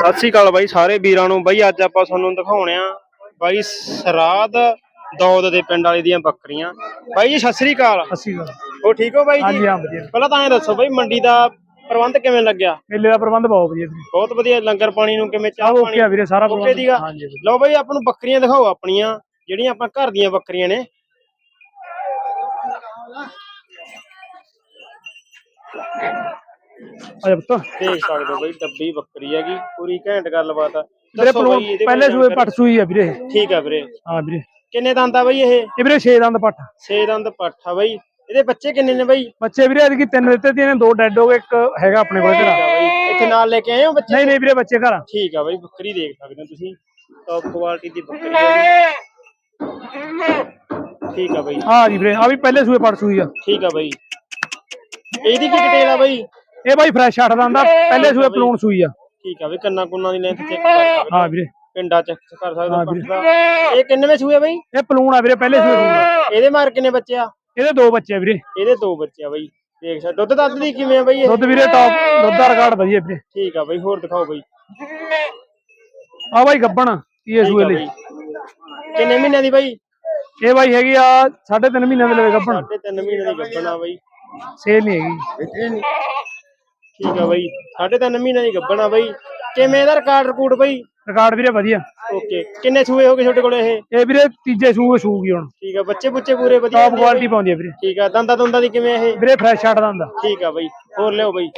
ਸਤਿ ਸ਼੍ਰੀ ਅਕਾਲ ਬਾਈ ਸਾਰੇ ਵੀਰਾਂ ਨੂੰ। ਬਾਈ ਅੱਜ ਆਪਾਂ ਤੁਹਾਨੂੰ ਦਿਖਾਉਣੇ ਆ ਬਾਈ ਸਰਾਧ ਦੌਦ ਦੇ ਪਿੰਡ ਵਾਲੀ ਦੀਆਂ ਬੱਕਰੀਆਂ। ਬਾਈ ਜੀ ਸਤਿ ਸ਼੍ਰੀ ਅਕਾਲ। ਅਸੀਂ ਗੱਲ ਹੋ ਠੀਕ ਹੋ ਬਾਈ ਹਾਂਜੀ ਜੀ ਹਾਂ ਵਧੀਆ। ਪਹਿਲਾਂ ਤਾਂ ਐਂ ਦੱਸੋ ਬਾਈ ਮੰਡੀ ਦਾ ਪ੍ਰਬੰਧ ਕਿਵੇਂ ਲੱਗਿਆ? ਮੇਲੇ ਦਾ ਪ੍ਰਬੰਧ ਬਹੁਤ ਵਧੀਆ ਵੀਰੇ। ਬਹੁਤ ਵਧੀਆ ਲੰਗਰ ਪਾਣੀ ਨੂੰ ਕਿਵੇਂ ਚਾਹ ਸਭ ਪਾਣੀ ਓਕੇ ਆ ਵੀਰੇ ਸਾਰਾ ਓਕੇ ਦੀਗਾ ਹਾਂਜੀ ਵੀਰੇ। ਲਓ ਬਾਈ ਆਪਾਂ ਨੂੰ ਬੱਕਰੀਆਂ ਦਿਖਾਓ ਆਪਣੀਆਂ ਜਿਹੜੀਆਂ ਆਪਾਂ ਘਰ ਦੀਆਂ ਬੱਕਰੀਆਂ ਨੇ। ਆ ਜਾ ਪੁੱਤ। ਦੇਖ ਸਕਦੇ ਹੋ ਬਾਈ ਡੱਬੀ ਬੱਕਰੀ ਹੈਗੀ ਪੂਰੀ ਘੈਂਟ ਗੱਲਬਾਤ ਆ। ਵੀਰੇ ਦੱਸੋ ਪਲੋ ਬਾਈ ਇਹਦੇ ਪਹਿਲੇ ਬਾਰੇ ਸੂਏ ਜਾਣਕਾਰੀ। ਪੱਟ ਸੂਈ ਆ ਵੀਰੇ। ਠੀਕ ਆ ਵੀਰੇ। ਹਾਂ ਵੀਰੇ। ਕਿੰਨੇ ਦੰਦ ਆ ਬਾਈ ਇਹ? ਇਹ ਵੀਰੇ 6 ਦੰਦ ਪੱਟ। ਛੇ ਦੰਦ ਪੱਠ ਆ ਬਾਈ। ਇਹਦੇ ਬੱਚੇ ਕਿੰਨੇ ਨੇ ਬਾਈ? ਬੱਚੇ ਵੀਰੇ ਇਹਦੀ ਤਿੰਨ ਦਿੱਤੇ ਤੀ ਇਹਨੇ ਦੋ ਡੈਡ ਹੋ ਗਏ ਇੱਕ ਹੈਗਾ ਆਪਣੇ ਕੋਲ ਠੀਕ ਘਰ ਆ ਬਾਈ। ਇੱਥੇ ਨਾਲ ਲੈ ਕੇ ਆਏ ਹੋ ਬੱਚੇ? ਨਹੀਂ ਨਹੀਂ ਵੀਰੇ ਬੱਚੇ ਘਰ ਆ। ਠੀਕ ਆ ਬਾਈ ਬੱਕਰੀ ਦੇਖ ਸਕਦੇ ਹੋ ਤੁਸੀਂ। ਟੌਪ ਕੁਆਲਿਟੀ ਦੀ ਬੱਕਰੀ ਹੈ ਠੀਕ ਆ ਬਾਈ। ਹਾਂ ਜੀ ਵੀਰੇ ਆ ਵੀ ਪਹਿਲੇ ਸੂਏ ਪੱਟ ਸੂਈ ਆ। ਠੀਕ ਆ ਬਾਈ। ਇਹਦੀ ਕੀ ਡਿਟੇਲ ਆ ਬਾਈ? ਇਹ ਬਾਈ ਫਰੈਸ਼ ਅੱਠ ਦੰਦ ਆ ਪਹਿਲੇ ਸੂਏ ਪਲੂਣ ਸੂਈ ਆ। ਠੀਕ ਆ ਬਈ ਕੰਨਾ ਕੁੰਨਾ ਦੀ ਲੈਂਥ ਚੈੱਕ ਕਰ ਸਕਦੇ ਹਾਂ। ਵੀਰੇ। ਪਿੰਡਾ ਚੈੱਕ ਕਰ ਸਕਦੇ ਹੋ ਵੀਰੇ। ਇਹ ਕਿੰਨਵੇਂ ਸੂਏ ਬਾਈ? ਇਹ ਪਲੂਣ ਆ ਵੀਰੇ ਪਹਿਲੇ ਸੂਏ ਆ। ਇਹਦੇ ਮਾਰ ਕਿੰਨੇ ਬੱਚੇ ਆ? ਇਹਦੇ ਦੋ ਬੱਚੇ ਆ ਵੀਰੇ। ਇਹਦੇ ਦੋ ਬੱਚੇ ਆ ਬਾਈ। ਦੇਖ ਸਕਦੇ ਦੁੱਧ ਦੱਧ ਦੀ ਕਿਵੇਂ ਆ ਬਾਈ ਇਹ? ਦੁੱਧ ਵੀਰੇ ਟੌਪ ਦੁੱਧ ਦਾ ਰਿਕਾਰਡ ਵਧੀਆ ਵੀਰੇ। ਠੀਕ ਆ ਬਾਈ ਹੋਰ ਦਿਖਾਓ ਬਾਈ। ਆ ਬਾਈ ਗੱਬਣ ਕੀ ਇਹ ਸੂਏ ਆ ਲਈ? ਕਿੰਨੇ ਮਹੀਨਿਆਂ ਦੀ ਬਾਈ? ਇਹ ਬਾਈ ਹੈਗੀ ਆ ਸਾਢੇ ਤਿੰਨ ਮਹੀਨਿਆਂ ਦੇ ਲਵੇ ਗੱਬਣ। ਸਾਢੇ ਤਿੰਨ ਮਹੀਨੇ ਦੀ ਗੱਭਣਾ ਬਾਈ। ਸੇਲ ਨਹੀਂ ਹੈਗੀ। ਠੀਕ ਆ ਬਾਈ। ਸਾਢੇ ਤਿੰਨ ਮਹੀਨੇ ਦੀ ਗੱਭਣਾ ਬਾਈ। ਕਿਵੇਂ ਇਹਦਾ ਰਿਕਾਰਡ ਰਿਕੂਡ ਬਾਈ? ਰਿਕਾਰਡ ਵੀਰੇ ਵਧੀਆ। ਓਕੇ ਕਿੰਨੇ ਸੂਏ ਹੋ ਗਏ ਤੁਹਾਡੇ ਕੋਲ ਇਹ? ਇਹ ਵੀਰੇ ਤੀਜੇ ਸੂਏ ਸੂਗੀ ਹੁਣ। ਠੀਕ ਆ ਬੱਚੇ ਬੁੱਚੇ ਪੂਰੇ ਵਧੀਆ ਟੌਪ ਕੁਆਲਿਟੀ? ਪਾਉਂਦੀ ਆ ਵੀਰੇ। ਠੀਕ ਆ ਦੰਦਾ ਦੁੰਦਾ ਦੀ ਕਿਵੇਂ ਇਹ? ਵੀਰੇ ਫਰੈਸ਼ ਅੱਠ ਦੰਦ। ਠੀਕ ਆ ਬਾਈ ਹੋਰ ਲਿਓ ਬਾਈ।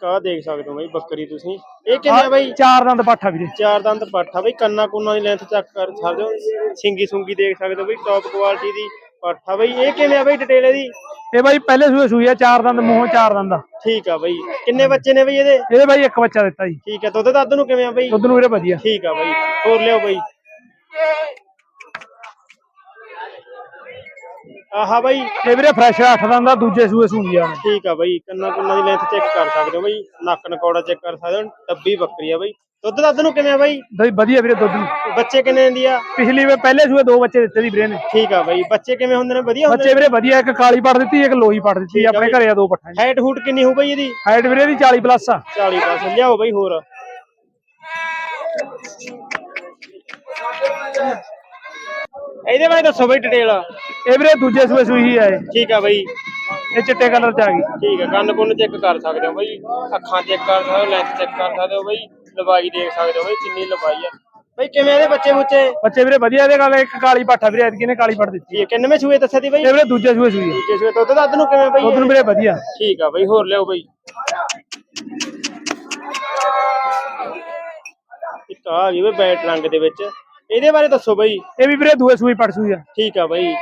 ਕਾ ਦੇਖ ਸਕਦੇ ਹੋ ਬਾਈ ਬੱਕਰੀ ਤੁਸੀਂ? ਇਹ ਕਿੰਨੇ ਆ ਬਾਈ? ਚਾਰ ਦੰਦ ਪਾਠਾ ਵੀਰੇ। ਚਾਰ ਦੰਦ ਪੱਠਾ ਬਾਈ ਕੰਨਾ ਕੁੰਨਾ ਦੀ ਲੈਂਥ ਚੈੱਕ ਕਰ ਸਕਦੇ ਹੋ। ਸਿੰਗੀ ਸੁੰਗੀ ਦੇਖ ਸਕਦੇ ਹੋ ਬਾਈ ਟੌਪ ਕੁਆਲਿਟੀ ਦੀ ਪੱਠਾ ਬਾਈ। ਇਹ ਕਿਵੇਂ ਆ ਬਾਈ ਡਿਟੇਲ ਇਹਦੀ? ਇਹ ਬਾਈ ਪਹਿਲੇ ਸੂਏ ਸੂਈ ਆ ਚਾਰ ਦੰਦ ਮੂੰਹੋਂ ਚਾਰ ਦੰਦ ਆ। ਠੀਕ ਆ ਬਾਈ। ਕਿੰਨੇ ਬੱਚੇ ਨੇ ਬਾਈ ਇਹਦੇ? ਇਹਦੇ ਬਾਈ ਇੱਕ ਬੱਚਾ ਦਿੱਤਾ ਜੀ। ਠੀਕ ਆ ਦੁੱਧ ਦੱਧ ਨੂੰ ਕਿਵੇਂ ਆ ਬਾਈ? ਦੁੱਧ ਨੂੰ ਵੀਰੇ ਵਧੀਆ। ਠੀਕ ਆ ਬਾਈ। ਹੋਰ ਲਿਓ ਬਾਈ। ਆਹਾ ਬਾਈ। ਇਹ ਵੀਰੇ ਫਰੈਸ਼ ਅੱਠ ਦੰਦ ਆ ਦੂਜੇ ਸੂਏ ਸੂਗੀ ਆ। ਠੀਕ ਆ ਬਾਈ। ਕੰਨਾ ਕੁੰਨਾ ਦੀ ਲੈਂਥ ਚੈੱਕ ਕਰ ਸਕਦੇ ਹੋ ਬਾਈ। ਨੱਕ ਨਕੌੜਾ ਚੈੱਕ ਕਰ ਸਕਦੇ ਹੋ। ਡੱਬੀ ਬੱਕਰੀ ਆ ਬਾਈ। ਦੁੱਧ ਦੱਧ ਨੂੰ ਕਿਵੇਂ ਆ ਬਾਈ? ਦਈ ਵਧੀਆ ਵੀਰੇ ਦੁੱਧ ਨੂੰ ਬੱਚੇ ਕਿੰਨੇ ਦਿੰਦੀ ਆ? ਪਿਛਲੀ ਵੇ ਪਹਿਲੇ ਸੂਏ ਦੋ ਬੱਚੇ ਦਿੱਤੇ ਸੀ ਵੀਰੇ ਨੇ। ਠੀਕ ਆ ਬਾਈ ਬੱਚੇ ਕਿਵੇਂ ਹੁੰਦੇ ਨੇ? ਵਧੀਆ ਹੁੰਦੇ ਬੱਚੇ ਵੀਰੇ ਵਧੀਆ ਇੱਕ ਕਾਲੀ ਪੜ ਦਿੱਤੀ ਇੱਕ ਲੋਹੀ ਪੜ ਦਿੱਤੀ ਆਪਣੇ ਬਈ। ਘਰੇ ਆ ਦੋ ਪੱਠਾਂ ਹਾਈਟ ਹੂਟ ਕਿੰਨੀ ਹੋ ਬਾਈ ਇਹਦੀ? ਹਾਈਟ ਵੀਰੇ ਦੀ 40 ਪਲੱਸ ਆ। 40 ਪਾਸ ਲਿਆਓ ਬਾਈ ਹੋਰ। ਇਹਦੇ ਬਾਰੇ ਦੱਸੋ ਬਾਈ ਡਿਟੇਲ ਇਹ ਵੀਰੇ ਦੂਜੇ ਸੂਏ ਸੂਈ ਹੀ ਆ ਇਹ। ਠੀਕ ਆ ਬਾਈ। ਇਹ ਚਿੱਟੇ ਕਲਰ ਚ ਆ ਗਈ। ਠੀਕ ਆ ਕੰਨ ਕੁੰਨ ਚੈੱਕ ਕਰ ਸਕਦੇ ਹੋ ਬਾਈ। ਅੱਖਾਂ ਚੈੱਕ ਕਰ ਸਕਦੇ ਹੋ ਲੈਂਥ ਚੈੱਕ ਕਰ ਸਕਦੇ ਹੋ ਬਾਈ। ਲੰਬਾਈ ਦੇਖ ਸਕਦੇ ਹੋ ਬਾਈ ਕਿੰਨੀ ਲੰਬਾਈ ਆ। ਬਾਈ ਕਿਵੇਂ ਇਹਦੇ ਬੱਚੇ ਬੁੱਚੇ ਬੱਚੇ ਵੀਰੇ ਵਧੀਆ ਇਹਦੇ ਨਾਲ ਇੱਕ ਕਾਲੀ ਪੱਠਾ ਵੀਰੇ ਐਤਕੀ ਨੇ ਕਾਲੀ ਪੜ ਦਿੱਤੀ। ਇਹ ਕਿੰਨਵੇਂ ਸੂਏ ਦੱਸਿਆ ਦੀ ਬਾਈ? ਇਹ ਵੀਰੇ ਦੂਜੇ ਸੂਏ ਸੂਈ ਦੂਜੇ ਸੂਏ ਦੁੱਧ ਦੱਧ ਨੂੰ ਕਿਵੇਂ ਬਾਈ ਦੁੱਧ ਨੂੰ? ਵੀਰੇ ਵਧੀਆ। ਠੀਕ ਆ ਬਾਈ ਹੋਰ ਲਿਆਓ ਬਾਈ। ਇੱਕ ਆ ਗਈ ਬਾਈ ਬੈਟ ਰੰਗ ਦੇ ਵਿੱਚ। ਇਹਦੇ ਬਾਰੇ ਦੱਸੋ ਬਾਈ। ਇਹ ਵੀ ਵੀਰੇ ਦੂਏ ਸੂਏ ਪੜ ਸੂਈ ਆ। ਠੀਕ ਆ ਬਾਈ।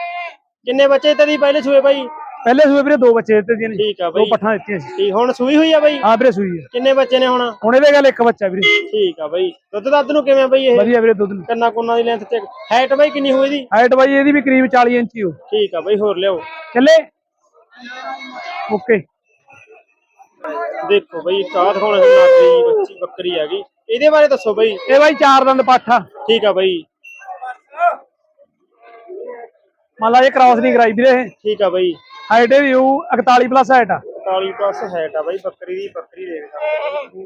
ਕਿੰਨੇ ਬੱਚੇ ਤੇ ਦੀ ਪਹਿਲੇ ਸੂਏ ਬਾਈ? ਪਹਿਲੇ ਸੂਏ ਵੀਰੇ ਦੋ ਬੱਚੇ ਦਿੱਤੇ ਸੀ ਠੀਕ ਆ ਦੋ ਬਾਈ। ਪੱਠਾਂ ਦਿੱਤੀਆਂ ਸੀ। ਠੀਕ ਹੁਣ ਸੂਈ ਹੋਈ ਆ ਬਾਈ? ਹਾਂ ਵੀਰੇ ਸੂਈ ਆ। ਕਿੰਨੇ ਬੱਚੇ ਨੇ ਹੁਣ? ਹੁਣ ਇਹਦੇ ਗੱਲ ਇੱਕ ਬੱਚਾ ਵੀਰੇ। ਠੀਕ ਆ ਬਾਈ। ਦੁੱਧ ਦੱਧ ਨੂੰ ਕਿਵੇਂ ਆ ਬਾਈ ਇਹ? ਵਧੀਆ ਵੀਰੇ ਦੁੱਧ ਨੂੰ। ਕੰਨਾ ਕੁੰਨਾ ਦੀ ਲੈਂਥ ਚੈੱਕ ਹਾਈਟ ਬਾਈ ਕਿੰਨੀ ਹੋਈ ਦੀ ਹਾਈਟ ਬਾਈ ਇਹਦੀ ਵੀ ਕਰੀਬ 40 ਇੰਚ ਹੀ ਹੋ। ਠੀਕ ਆ ਬਾਈ ਹੋਰ ਲਿਆਓ। ਚੱਲੇ। ਓਕੇ। ਦੇਖੋ ਬਾਈ ਕਾਹ ਦਿਖਾਉਣਾ ਸੀ ਬੱਚੀ ਬੱਕਰੀ ਹੈਗੀ ਇਹਦੇ ਬਾਰੇ ਦੱਸੋ ਬਾਈ। ਇਹ ਬਾਈ ਚਾਰ ਦੰਦ ਪਾਠਾ ਠੀਕ ਆ ਬਾਈ। ਮੰਨ ਲਾ ਇਹ ਕ੍ਰਾਸ ਨਹੀਂ ਕਰਾਈ ਵੀਰੇ ਇਹ। ਠੀਕ ਆ ਬਾਈ। ਹਾਈਟ ਇਹਦੀ ਹੋਊ 41 ਪਲੱਸ ਹਾਈਟ ਆ। 41 ਪਲੱਸ ਹੈਟ ਆ ਬਾਈ ਬੱਕਰੀ ਦੀ ਬੱਕਰੀ ਦੇਖ ਸਕਦੇ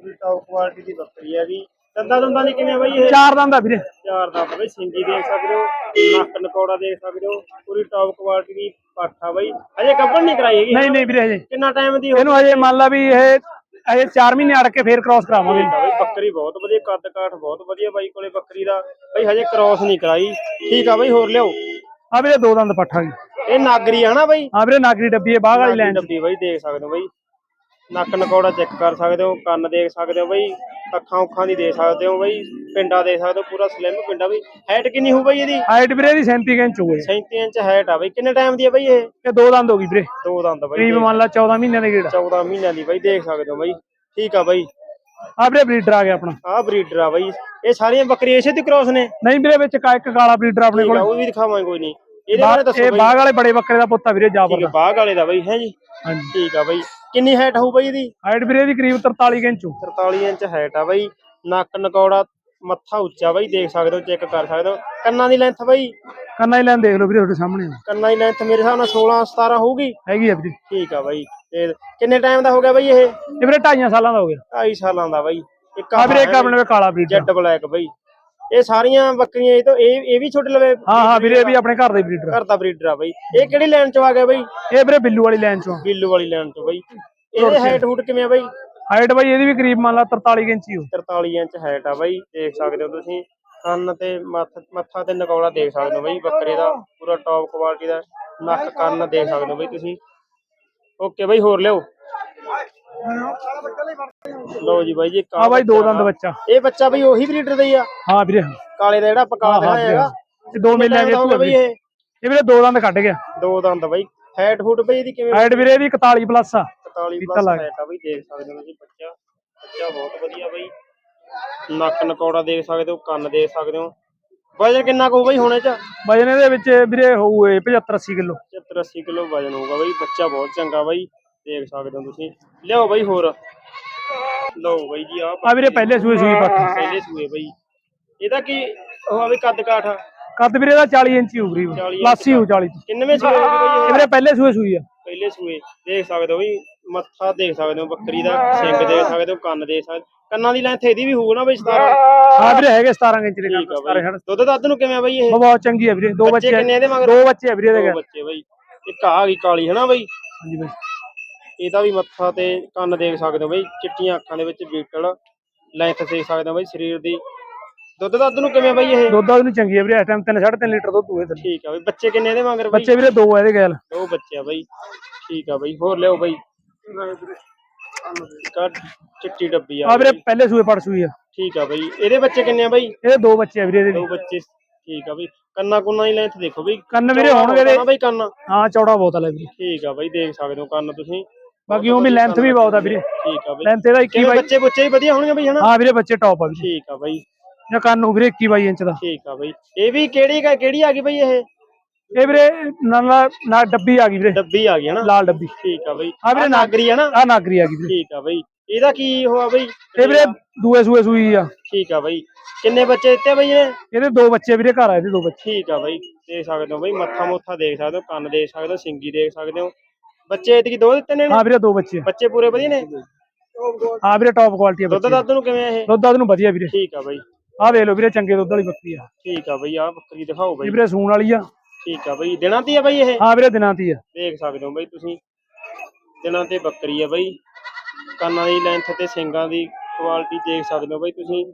ਪੂਰੀ ਟੌਪ ਕੁਆਲਿਟੀ ਦੀ ਬੱਕਰੀ ਹੈਗੀ ਦੰਦਾਂ ਦੰਦਾਂ ਦੀ ਕਿਵੇਂ ਆ ਬਾਈ ਇਹ? ਚਾਰ ਦੰਦ ਆ ਵੀਰੇ। ਚਾਰ ਦੰਦ ਬਾਈ ਸਿੰਗੀ ਦੇਖ ਸਕਦੇ ਹੋ ਨੱਕ ਨਕੌੜਾ ਦੇਖ ਸਕਦੇ ਹੋ ਪੂਰੀ ਟੌਪ ਕੁਆਲਿਟੀ ਦੀ ਪਾਠਾ ਬਾਈ। ਅਜੇ ਗੱਭਣ ਨਹੀਂ ਕਰਾਈ ਹੈਗੀ। ਨਹੀਂ ਨਹੀਂ ਵੀਰੇ ਹਜੇ। ਕਿੰਨਾ ਟਾਈਮ ਦੀ ਇਹਨੂੰ ਹਜੇ ਮੰਨ ਲਾ ਵੀ ਇਹ ਹਜੇ 4 ਮਹੀਨੇ ਅੜ ਕੇ ਫੇਰ ਕ੍ਰਾਸ ਕਰਾਵਾਂਗੇ। ਆ ਬਾਈ ਬੱਕਰੀ ਬਹੁਤ ਵਧੀਆ ਕੱਦ ਕਾਠ ਬਹੁਤ ਵਧੀਆ ਬਾਈ ਕੋਲੇ ਬੱਕਰੀ ਦਾ। ਬਾਈ ਹਜੇ ਕ੍ਰਾਸ ਨਹੀਂ ਕਰਾਈ। ਠੀਕ ਆ ਬਾਈ ਹੋਰ ਲਿਆਓ। ਆ ਵੀਰੇ ਦੋ ਦੰਦ ਪੱਠਾ ਜੀ। ਇਹ ਨਾਗਰੀ ਆ ਨਾ ਬਾਈ? ਆ ਵੀਰੇ ਨਾਗਰੀ ਡੱਬੀ ਹੈ ਬਾਗ ਵਾਲੀ ਲੈਣ ਡੱਬੀ ਬਾਈ ਦੇਖ ਸਕਦੇ ਹੋ ਬਾਈ। ਨੱਕ ਨਕੌੜਾ ਚੈੱਕ ਕਰ ਸਕਦੇ ਹੋ ਕੰਨ ਦੇਖ ਸਕਦੇ ਹੋ ਬਾਈ ਅੱਖਾਂ ਉੱਖਾਂ ਦੀ ਦੇਖ ਸਕਦੇ ਹੋ ਬਾਈ ਪਿੰਡਾ ਦੇਖ ਸਕਦੇ ਹੋ ਪੂਰਾ ਸਲਿਮ ਪਿੰਡਾ ਬਾਈ। ਹਾਈਟ ਕਿੰਨੀ ਹੋ ਬਾਈ ਇਹਦੀ? ਹਾਈਟ ਵੀਰੇ ਦੀ 37 ਇੰਚ ਹੋਏ 37 ਇੰਚ ਹਾਈਟ ਆ ਬਾਈ। ਕਿੰਨੇ ਟਾਈਮ ਦੀ ਆ ਬਾਈ ਇਹ? ਇਹ ਦੋ ਦੰਦ ਹੋ ਗਈ ਵੀਰੇ। ਦੋ ਦੰਦ ਬਾਈ। ਕਰੀਬ ਮੰਨ ਲਾ 14 ਮਹੀਨਿਆਂ ਦੇ ਗੇੜ 14 ਮਹੀਨਿਆਂ ਦੀ ਬਾਈ ਦੇਖ ਸਕਦੇ ਹੋ ਬਾਈ। ਠੀਕ ਆ ਬਾਈ। ਆ ਵੀਰੇ ਬਰੀਡਰ ਆ ਗਿਆ ਆਪਣਾ। ਆਹ ਬਰੀਡਰ ਆ ਬਾਈ। ਇਹ ਸਾਰੀਆਂ ਬੱਕਰੀਆਂ ਇਸੇ ਦੀ ਕ੍ਰੋਸ ਨੇ। ਨਹੀਂ ਵੀਰੇ ਵਿੱਚ ਕਾ ਇੱਕ ਕਾਲਾ ਬਰੀਡਰ ਆਪਣੇ ਆ ਕੋਲ। ਉਹ ਵੀ ਦਿਖਾਵਾਂਗੇ ਕੋਈ ਨਹੀਂ। ਇਹਦੇ ਬਾਰੇ ਦੱਸੋ ਇਹ ਬਾਗ ਵਾਲੇ ਬੜੇ ਬੱਕਰੇ ਦਾ ਪੁੱਤ ਆ ਵੀਰੇ ਜਾਬਰ ਠੀਕ ਹੈ ਬਾਗ ਵਾਲੇ ਦਾ ਬਾਈ ਹੈ ਜੀ? ਹਾਂਜੀ। ਠੀਕ ਆ ਬਾਈ। ਕਿੰਨੀ ਹਾਈਟ ਹੋਊ ਬਾਈ ਇਹਦੀ? ਹਾਈਟ ਵੀਰੇ ਦੀ ਕਰੀਬ 43 ਇੰਚ। ਹੋ 43 ਇੰਚ ਹਾਈਟ ਆ ਬਾਈ। ਨੱਕ ਨਕੌੜਾ ਮੱਥਾ ਉੱਚਾ ਬਾਈ ਦੇਖ ਸਕਦੇ ਹੋ ਚੈੱਕ ਕਰ ਸਕਦੇ ਹੋ। ਕੰਨਾਂ ਦੀ ਲੈਂਥ ਬਾਈ। ਕੰਨਾਂ ਹੀ ਲੈਣ ਦੇਖ ਲਓ ਵੀਰੇ ਤੁਹਾਡੇ ਸਾਹਮਣੇ। ਆ। ਕੰਨਾਂ ਦੀ ਲੈਂਥ ਮੇਰੇ ਹਿਸਾਬ ਨਾਲ 16 17 ਹੋਊਗੀ। ਹੈਗੀ ਆ ਵੀਰੇ। ਠੀਕ ਆ ਬਾਈ। ਤੇ ਕਿੰਨੇ ਟਾਈਮ ਦਾ ਹੋ ਗਿਆ ਬਾਈ ਇਹ? ਇਹ ਵੀਰੇ ਢਾਈਆਂ ਸਾਲਾਂ ਦਾ ਹੋ ਗਿਆ। 2.5 ਸਾਲਾਂ ਦਾ ਬਾਈ। ਇੱਕ ਆ ਵੀਰੇ ਇੱਕ ਆਪਣੇ ਕੋਲ ਕਾਲਾ ਬਰੀਡ ਜੈਟ ਬਲੈਕ ਬਾਈ। ਇਹ ਸਾਰੀਆਂ ਬੱਕਰੀਆਂ ਇਹ ਤੋਂ ਇਹ ਇਹ ਵੀ ਛੋਟੇ ਲਵੇ ਹਾਂ ਹਾਂ ਵੀਰੇ ਇਹ ਵੀ ਆਪਣੇ ਘਰ ਦੇ ਬਰੀਡਰ ਘਰ ਦਾ ਬਰੀਡਰ ਆ ਬਾਈ। ਇਹ ਕਿਹੜੀ ਲਾਈਨ ਚੋਂ ਆ ਗਿਆ ਬਾਈ? ਇਹ ਵੀਰੇ ਬਿੱਲੂ ਵਾਲੀ ਲਾਈਨ ਚੋਂ। ਬਿੱਲੂ ਵਾਲੀ ਲਾਈਨ ਚੋਂ ਬਾਈ। ਇਹਦੇ ਹਾਈਟ ਹੂਟ ਕਿਵੇਂ ਆ ਬਾਈ? ਹਾਈਟ ਬਾਈ ਇਹਦੀ ਵੀ ਕਰੀਬ ਮੰਨ ਲਾ 43 ਇੰਚੀ ਹੋ। 43 ਇੰਚ ਹਾਈਟ ਆ ਬਾਈ ਦੇਖ ਸਕਦੇ ਹੋ ਤੁਸੀਂ। ਕੰਨ ਤੇ ਮੱਥ ਤੇ ਨਕੌੜਾ ਦੇਖ ਸਕਦੇ ਹੋ ਬਾਈ ਬੱਕਰੇ ਦਾ ਪੂਰਾ ਟੌਪ ਕੁਆਲਿਟੀ ਦਾ ਨੱਕ ਕੰਨ ਦੇਖ ਸਕਦੇ ਹੋ ਬਾਈ ਤੁਸੀਂ। ਓਕੇ ਬਾਈ ਹੋਰ ਲਿਓ ਲਓ ਜੀ ਬਾਈ ਜੀ ਆ ਬਾਈ ਦੋ ਦੰਦ ਬੱਚਾ। ਇਹ ਬੱਚਾ ਬਾਈ ਉਹੀ ਬਰੀਡਰ ਦਾ ਹੀ ਆ। ਹਾਂ ਵੀਰੇ। ਕਾਲੇ ਦਾ ਜਿਹੜਾ ਆਪਾਂ ਕਾਲਾ ਹਾਂ, ਦਿਖਾਇਆ ਹੈਗਾ। ਇਹ ਦੋ ਕਿੰਨੇ ਦੇ ਦਾ ਗਿਆ ਬਾਈ ਇਹ? ਵੀਰੇ ਦੋ ਦੰਦ ਕੱਢ ਗਿਆ। ਦੋ ਦੰਦ ਬਾਈ। ਹਾਈਟ ਹੂਟ ਬਾਈ ਇਹਦੀ ਕਿਵੇਂ? ਹਾਈਟ ਵੀਰੇ ਇਹਦੀ 41 ਪਲੱਸ ਆ। 41 ਪੀਤਾ ਪਲੱਸ ਲੱਗ। ਹਾਈਟ ਆ ਬਾਈ ਦੇਖ ਸਕਦੇ ਹੋ ਤੁਸੀਂ ਬੱਚਾ ਬੱਚਾ ਬਹੁਤ ਵਧੀਆ ਬਾਈ। ਨੱਕ ਨਕੌੜਾ ਦੇਖ ਸਕਦੇ ਹੋ ਕੰਨ ਦੇਖ ਸਕਦੇ ਹੋ। ਵਜਨ ਕਿੰਨਾ ਕਹੂ ਬਾਈ ਹੁਣੇ ਚ? ਵਜਨ ਇਹਦੇ ਵਿੱਚ ਵੀਰੇ ਹੋਊ ਇਹ 75 80 ਕਿਲੋ। 70 80 ਕਿਲੋ ਵਜਨ ਹੋਊਗਾ ਬਾਈ ਬੱਚਾ ਬਹੁਤ ਚੰਗਾ ਬਾਈ ਦੇਖ ਸਕਦੇ ਹੋ ਤੁਸੀਂ। ਲਿਆਓ ਬਾਈ ਹੋਰ। ਲਓ ਬਾਈ ਜੀ ਆ ਆ ਵੀਰੇ ਪਹਿਲੇ ਸੂਏ ਸੂਈ ਪੱਟ ਪਹਿਲੇ ਸੂਏ ਬਾਈ। ਇਹਦਾ ਕੀ ਉਹ ਆ ਵੀ ਕੱਦ ਕਾਠ ਆ? ਕੱਦ ਵੀਰੇ ਦਾ 40 ਇੰਚੀ ਹੋਊ ਗਰੀਬ 40 ਪਲੱਸ ਹੀ ਹੋਊ 40 ਤੋਂ। ਕਿੰਨਵੇਂ ਸੂਏ ਹੋਊਗੀ ਬਾਈ ਇਹ ਇਹ? ਵੀਰੇ ਪਹਿਲੇ ਸੂਏ ਸੂਈ ਆ। ਪਹਿਲੇ ਸੂਏ ਦੇਖ ਸਕਦੇ ਹੋ ਬਈ। ਮੱਥਾ ਦੇਖ ਸਕਦੇ ਹੋ ਬੱਕਰੀ ਦਾ ਸਿੰਗ ਦੇਖ ਸਕਦੇ ਹੋ ਕੰਨ ਦੇਖ ਸਕਦੇ ਕੰਨਾਂ ਦੀ ਲੈਂਥ ਇਹਦੀ ਵੀ ਹੋਊ ਨਾ ਬਈ 17 ਹਾਂ। ਵੀਰੇ ਹੈਗੇ 17 ਇੰਚ ਦੇ ਠੀਕ ਆ ਸਾਰੇ ਬਾਈ। ਦੁੱਧ ਦੱਧ ਨੂੰ ਕਿਵੇਂ ਆ ਬਈ ਇਹ? ਬਹੁਤ ਚੰਗੀ ਆ ਵੀਰੇ ਦੋ ਬੱਚੇ ਕਿੰਨੇ ਇਹਦੇ ਮਗਰ? ਦੋ ਬੱਚੇ ਆ ਵੀਰੇ ਇਹਦੇ ਦੋ ਕੋਲ। ਬੱਚੇ ਬਈ। ਇੱਕ ਆ ਗਈ ਕਾਲੀ ਹਨਾ ਬਈ। ਹਾਂਜੀ ਬਾਈ। ਇਹਦਾ ਵੀ ਮੱਥਾ ਤੇ ਕੰਨ ਦੇਖ ਸਕਦੇ ਹੋ ਬਈ ਚਿੱਟੀਆਂ ਅੱਖਾਂ ਦੇ ਵਿੱਚ ਬੀਟਲ ਲੈਂਥ ਦੇਖ ਸਕਦੇ ਹੋ ਬਈ ਸਰੀਰ ਦੀ। ਦੁੱਧ ਦੱਧ ਨੂੰ ਕਿਵੇਂ ਬਈ ਇਹ? ਦੁੱਧ ਉਹਨੂੰ ਚੰਗੀ ਆ ਵੀਰੇ ਇਸ ਟਾਈਮ 3 3.5 ਲੀਟਰ ਦੁੱਧ ਹੋਏ ਥੱਲੇ। ਠੀਕ ਆ ਬਈ ਬੱਚੇ ਕਿੰਨੇ ਇਹਦੇ ਮਗਰ ਬਈ? ਬੱਚੇ ਵੀਰੇ ਦੋ ਆ ਇਹਦੇ ਗੈਲ ਦੋ ਬੱਚੇ ਆ ਬਈ। ਠੀਕ ਆ ਬਈ ਹੋਰ ਲਿਓ ਬਈ। ਚਿੱਟੀ ਡੱਬੀ ਆ ਆ ਵੀਰੇ ਬਈ। ਪਹਿਲੇ ਸੂਏ ਪੜ ਸੂਈ ਆ। ਠੀਕ ਆ ਬਈ। ਇਹਦੇ ਬੱਚੇ ਕਿੰਨੇ ਆ ਬਈ? ਇਹਦੇ ਦੋ ਬੱਚੇ ਆ ਵੀਰੇ ਇਹਦੇ ਦੋ ਬੱਚੇ। ਠੀਕ ਆ ਬਈ। ਕੰਨਾ ਕੁੰਨਾ ਦੀ ਲੈਂਥ ਦੇਖੋ ਬਈ। ਕੰਨ ਵੀਰੇ ਚੌੜਾ ਹੋਣਗੇ ਹੋਣਾ ਇਹਦੇ। ਬਈ ਕੰਨ। ਹਾਂ ਚੌੜਾ ਬਹੁਤ ਆ ਲੈ ਵੀਰੇ। ਠੀਕ ਆ ਬਈ ਦੇਖ ਸਕਦੇ ਹੋ ਕੰਨ ਤੁਸੀਂ। ਬਾਕੀ ਉਹ ਵੀ ਲੈਂਥ ਵੀ ਬਹੁਤ ਆ ਵੀਰੇ। ਠੀਕ ਆ ਬਈ। ਲੈਂਥ ਇਹਦਾ 21 ਕਿਵੇਂ ਬਾਈ। ਬੱਚੇ ਬੱਚੇ ਵੀ ਵਧੀਆ ਹੋਣਗੇ ਬਈ ਹਨਾ? ਹਾਂ ਵੀਰੇ ਬੱਚੇ ਟੌਪ ਆ ਵੀਰੇ। ਠੀਕ ਆ ਬਈ। ਜਾਂ ਕੰਨ ਨੂੰ ਵੀਰੇ 21 ਬਾਈ ਇੰਚ ਦਾ। ਠੀਕ ਆ ਬਈ। ਇਹ ਵੀ ਕਿਹੜੀ ਕ- ਕਿਹੜੀ ਆ ਗਈ ਬਈ ਇਹ? ਇਹ ਵੀਰੇ ਨਾਲ ਨਾ ਡੱਬੀ ਆ ਗਈ ਵੀਰੇ। ਡੱਬੀ ਆ ਗਈ ਹਨਾ? ਲਾਲ ਡੱਬੀ। ਠੀਕ ਆ ਬਈ। ਆ ਵੀਰੇ ਨਾਗਰੀ ਆ ਨਾ? ਆ ਨਾਗਰੀ ਆ ਗਈ ਵੀਰੇ। ਠੀਕ ਆ ਬਈ। ਇਹਦਾ ਕੀ ਹੋਆ ਬਈ? ਇਹ ਵੀਰੇ ਦੂਏ ਸੂਏ ਸੂਈ ਆ। ਠੀਕ ਆ ਬਈ। ਕਿੰਨੇ ਬੱਚੇ ਦਿੱਤੇ ਬਈ ਇਹਨੇ? ਇਹਦੇ ਦੋ ਬੱਚੇ ਵੀਰੇ ਘਰ ਆ ਇਹਦੇ ਦੋ ਬੱਚੇ। ਠੀਕ ਆ ਬਈ। ਦੇਖ ਸਕਦੇ ਹੋ ਬਈ ਮੱਥਾ ਮੁੱਥਾ ਦੇਖ ਸਕਦੇ ਹੋ ਕੰਨ ਦੇਖ ਸਕਦੇ ਹੋ ਸਿੰਗੀ ਦੇਖ ਸਕਦੇ ਹੋ। ਬੱਚੇ ਇਤਕੀ ਦੋ ਦਿੱਤੇ ਨੇ? ਹਾਂ ਵੀਰੇ ਦੋ ਬੱਚੇ। ਬੱਚੇ ਪੂਰੇ ਵਧੀਆ ਨੇ? ਹਾਂ ਵੀਰੇ ਟੌਪ ਕੁਆਲਿਟੀ ਆ ਦੁੱਧ ਦੱਧ ਨੂੰ ਕਿਵੇਂ ਆ ਇਹ? ਦੁੱਧ ਦੁੱਧ ਨੂੰ ਵਧੀਆ ਵੀਰੇ। ਠੀਕ ਆ ਬਈ। ਆ ਵੇਖ ਲਓ ਵੀਰੇ ਚੰਗੇ ਦੁੱਧ ਵਾਲੀ ਬੱਕਰੀ ਆ। ਠੀਕ ਆ ਬਈ ਆ ਬੱਕਰੀ ਦਿਖਾਓ ਬਈ। ਵੀਰੇ ਸੂਣ ਵਾਲੀ ਆ। ਠੀਕ ਆ ਬਈ ਦਿਨਾਂ ਦੀ ਆ ਬਈ ਇਹ? ਹਾਂ ਵੀਰੇ ਦਿਨਾਂ ਦੀ ਆ। ਦੇਖ ਸਕਦੇ ਹੋ ਬਈ ਤੁਸੀਂ। ਦਿਨਾਂ ਤੇ ਬੱਕਰੀ ਆ ਬਈ। ਕੰਨਾਂ ਦੀ ਲੈਂਥ ਤੇ ਸਿੰਗਾਂ ਦੀ ਕੁਆਲਿਟੀ ਦੇਖ ਸਕਦੇ ਹੋ ਬਈ ਤੁਸੀਂ।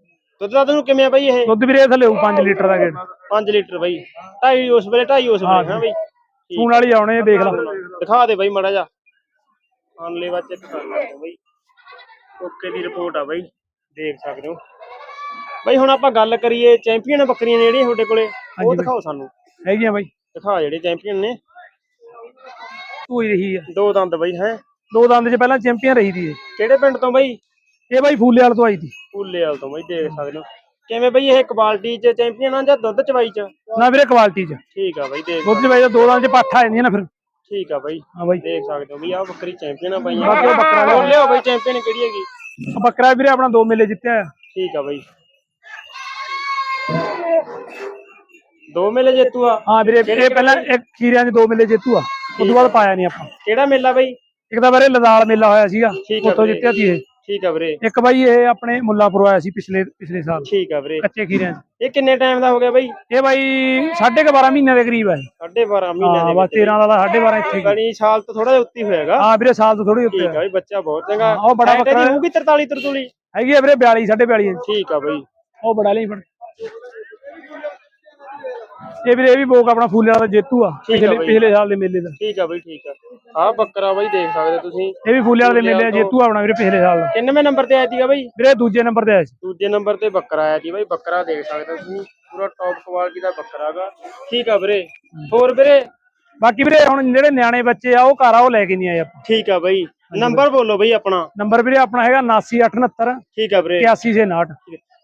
ਦੁੱਧ ਦੱਧ ਨੂੰ ਕਿਵੇਂ ਆ ਬਈ ਇਹ? ਦੁੱਧ ਵੀਰੇ ਥੱਲੇ ਹੋਊ 5 ਲੀਟਰ ਦਾ ਗੇੜ। 5 ਲੀਟਰ ਬਈ। 2.5 ਉਸ ਵੇਲੇ 2.5 ਉਸ ਵੇਲੇ ਹਾਂ ਬਈ? ਸੂਣ ਵਾਲੀ ਆਉਣੇ ਦੇਖ ਲਾ। ਦਿਖਾ ਦੇ ਬਈ ਮੜਾ ਜਾ ਆਨਲੇ ਵਾ ਚੈੱਕ ਕਰ ਲਓ ਬਈ। ਓਕੇ ਦੀ ਰਿਪੋਰਟ ਆ ਬਈ। ਦੇਖ ਸਕਦੇ ਹੋ। ਬਈ ਹੁਣ ਆਪਾਂ ਗੱਲ ਕਰੀਏ ਚੈਂਪੀਅਨ ਬੱਕਰੀਆਂ ਨੇ ਜਿਹੜੀਆਂ ਤੁਹਾਡੇ ਕੋਲੇ ਉਹ ਬਈ। ਦਿਖਾਓ ਸਾਨੂੰ। ਹੈਗੀਆਂ ਬਾਈ। ਦਿਖਾ ਜਿਹੜੇ ਚੈਂਪੀਅਨ ਨੇ। ਧੂਈ ਰਹੀ ਆ। ਦੋ ਦੰਦ ਬਈ ਹੈ? ਦੋ ਦੰਦ 'ਚ ਪਹਿਲਾਂ ਚੈਂਪੀਅਨ ਰਹੀ ਦੀ ਇਹ। ਕਿਹੜੇ ਪਿੰਡ ਤੋਂ ਬਈ? ਇਹ ਬਾਈ ਫੂਲੇ ਵਾਲ ਤੋਂ ਆਈ ਸੀ ਫੂਲੇ ਵਾਲ ਤੋਂ ਬਈ ਦੇਖ ਸਕਦੇ ਹੋ। ਕਿਵੇਂ ਬਈ ਇਹ ਕੁਆਲਿਟੀ ਚ ਚੈਂਪੀਅਨ ਆ ਜਾਂ ਦੁੱਧ ਚਵਾਈ ਚ? ਨਾ ਵੀਰੇ ਕੁਆਲਿਟੀ 'ਚ। ਠੀਕ ਆ ਬਈ ਦੇਖ ਦੁੱਧ 'ਚ ਬਾਈ ਦਾ ਦੋ ਦੰਦ 'ਚ ਪੱਠ ਆ ਜਾਂਦੀਆਂ ਨਾ ਫਿਰ। ਠੀਕ ਆ ਬਈ ਹਾਂ ਬਾਈ। ਦੇਖ ਸਕਦੇ ਹੋ ਵੀ ਆਹ ਬੱਕਰੀ ਚੈਂਪੀਅਨ ਆ ਬਾਈਆਂ ਬਾਕੀ ਉਹ ਬੱਕਰਾ ਲਿਆਓ। ਲਿਆਓ ਬਈ ਚੈਂਪੀਅਨ ਕਿਹੜੀ ਹੈਗੀ? ਬੱਕਰਾ ਵੀਰੇ ਆਪਣਾ ਦੋ ਮੇਲੇ ਜਿੱਤਿਆ ਆ। ਠੀਕ ਆ ਬਈ। ਦੋ ਮੇਲੇ ਜੇਤੂ ਆ? ਹਾਂ ਵੀਰੇ ਇਹ ਪਹਿਲਾਂ ਇੱਕ ਖੀਰਿਆਂ 'ਚ ਦੋ ਮੇਲੇ ਜੇਤੂ ਆ। ਉਸ ਤੋਂ ਬਾਅਦ ਪਾਇਆ ਨਹੀਂ ਆਪਾਂ। ਕਿਹੜਾ ਮੇਲਾ ਬਈ? ਇੱਕ ਤਾਂ ਵੀਰੇ ਲਦਾਲ ਮੇਲਾ ਹੋਇਆ ਸੀਗਾ ਉੱਥੋਂ। ਜਿੱਤਿਆ ਸੀ ਇਹ। ਠੀਕ ਆ ਵੀਰੇ। ਇੱਕ ਬਾਈ ਇਹ ਆਪਣੇ ਮੁੱਲਾਪੁਰ ਆਇਆ ਸੀ ਪਿਛਲੇ ਪਿਛਲੇ ਸਾਲ। ਠੀਕ ਆ ਵੀਰੇ। ਕੱਚੇ ਖੀਰਿਆਂ ਇਹ ਕਿੰਨੇ ਟਾਈਮ ਦਾ ਹੋ ਗਿਆ ਬਈ? ਇਹ ਬਾਈ ਸਾਢੇ ਕੁ 12 ਮਹੀਨਿਆਂ ਦੇ ਕਰੀਬ ਆ ਇਹ। ਸਾਢੇ 12 ਮਹੀਨਿਆਂ ਹਾਂ ਦੇ ਬਸ 13 ਦਾ ਤਾਂ ਸਾਢੇ 12 ਇੱਥੇ ਹੀ। ਗਣੀ ਸਾਲ ਤੋਂ ਥੋੜਾ ਜਿਹਾ ਉੱਤੀ ਹੋਏਗਾ ਹਾਂ ਵੀਰੇ ਸਾਲ ਤੋਂ ਥੋੜੀ ਉੱਤੇ। ਠੀਕ ਆ ਬਈ ਬੱਚਾ ਬਹੁਤ ਚੰਗਾ। ਹਾਂ, ਉਹ ਬੜਾ ਬੱਕਰਾ ਹੈ। ਹੋਊਗੀ 43 ਤਰਤੂਲੀ? ਹੈਗੀ ਆ ਵੀਰੇ 42 42 ਇੰਚ। ਠੀਕ ਆ ਬਈ। ਉਹ ਬੜਾ ਲਈ ਫੜ। ਇਹ ਵੀਰੇ ਇਹ ਵੀ ਬੋਕ ਆਪਣਾ ਫੂਲੇ ਵਾਲਾ ਜੇਤੂ ਆ ਠੀਕ ਆ ਪਿਛਲੇ ਬਾਈ। ਪਿਛਲੇ ਸਾਲ ਦੇ ਮੇਲੇ ਦਾ। ਠੀਕ ਆ ਬਈ ਠੀਕ ਆ। ਆਹ ਬੱਕਰਾ ਬਈ ਦੇਖ ਸਕਦੇ ਤੁਸੀਂ। ਇਹ ਵੀ ਫੂਲੇ ਵਾਲੇ ਦੇ ਮੇਲੇ ਦਾ ਜੇਤੂ ਆ ਆਪਣਾ ਵੀਰੇ ਪਿਛਲੇ ਸਾਲ ਦਾ। ਕਿੰਨਵੇਂ ਨੰਬਰ ਤੇ ਆਇਆ ਸੀਗਾ ਬਈ? ਵੀਰੇ ਦੂਜੇ ਨੰਬਰ ਤੇ ਆਇਆ ਸੀ। ਦੂਜੇ ਨੰਬਰ ਤੇ ਬੱਕਰਾ ਆਇਆ ਜੀ ਬਈ। ਬੱਕਰਾ ਦੇਖ ਸਕਦੇ ਹੋ ਤੁਸੀਂ। ਪੂਰਾ ਟੌਪ ਕੁਆਲਿਟੀ ਦਾ ਬੱਕਰਾ ਹੈਗਾ। ਠੀਕ ਆ ਵੀਰੇ। ਹੋਰ ਵੀਰੇ? ਬਾਕੀ ਵੀਰੇ ਹੁਣ ਜਿਹੜੇ ਨਿਆਣੇ ਬੱਚੇ ਆ ਉਹ ਘਰ ਆ ਉਹ ਲੈ ਕੇ ਨਹੀਂ ਆਏ ਆਪਾਂ। ਠੀਕ ਆ ਬਈ। ਨੰਬਰ ਬੋਲੋ ਬਈ ਆਪਣਾ। ਨੰਬਰ ਵੀਰੇ ਆਪਣਾ ਹੈਗਾ 7968 ਠੀਕ ਆ ਵੀਰੇ। 8169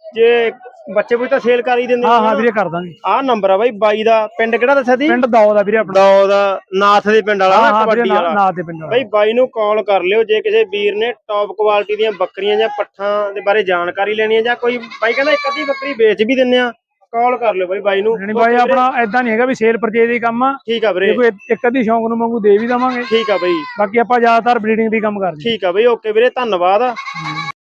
ਜੇ ਬੱਚੇ ਕੋਈ ਤਾਂ ਸੇਲ ਕਰ ਹੀ ਦਿੰਦੇ ਹਾਂ ਹਾਂ ਵੀਰੇ ਕਰ ਦਾਂਗੇ। ਆਹ ਨੰਬਰ ਆ ਬਾਈ ਬਾਈ ਦਾ। ਪਿੰਡ ਕਿਹੜਾ ਦੱਸਿਆ ਸੀ? ਪਿੰਡ ਦੌ ਦਾ ਵੀਰੇ ਆਪਣਾ। ਦੌ ਦਾ ਨਾਥ ਦੇ ਪਿੰਡ ਵਾਲਾ ਨਾ ਹਾਂ ਵੀਰੇ ਕਬੱਡੀ ਵਾਲਾ। ਨਾ ਦੇ ਪਿੰਡ ਵਾਲਾ। ਬਾਈ ਬਾਈ ਨੂੰ ਕਾਲ ਕਰ ਲਿਓ ਜੇ ਕਿਸੇ ਵੀਰ ਨੇ ਟੌਪ ਕੁਆਲਿਟੀ ਦੀਆਂ ਬੱਕਰੀਆਂ ਜਾਂ ਪੱਠਾਂ ਦੇ ਬਾਰੇ ਜਾਣਕਾਰੀ ਲੈਣੀ ਹੈ ਜਾਂ ਕੋਈ ਬਾਈ ਕਹਿੰਦਾ ਇੱਕ ਅੱਧੀ ਬੱਕਰੀ ਵੇਚ ਵੀ ਦਿੰਨੇ ਆ ਕਾਲ ਕਰ ਲਿਓ ਬਾਈ ਬਾਈ ਨੂੰ। ਨਹੀਂ ਬਾਈ ਆਪਣਾ ਐਦਾਂ ਨਹੀਂ ਹੈਗਾ ਵੀ ਸੇਲ ਪਰਚੇਜ ਦੀ ਕੰਮ ਆ। ਠੀਕ ਆ ਵੀਰੇ। ਜੇ ਕੋਈ ਇੱਕ ਅੱਧੀ ਸ਼ੌਂਕ ਨੂੰ ਮੰਗੂ ਦੇ ਵੀ ਦਵਾਂਗੇ। ਠੀਕ ਆ ਬਾਈ। ਬਾਕੀ ਆਪਾਂ ਜ਼ਿਆਦਾਤਰ ਬਰੀਡਿੰਗ ਦੀ ਕੰਮ ਕਰਦੇ ਠੀਕ ਆ ਬਾਈ ਓਕੇ ਵੀਰੇ ਧੰਨਵਾਦ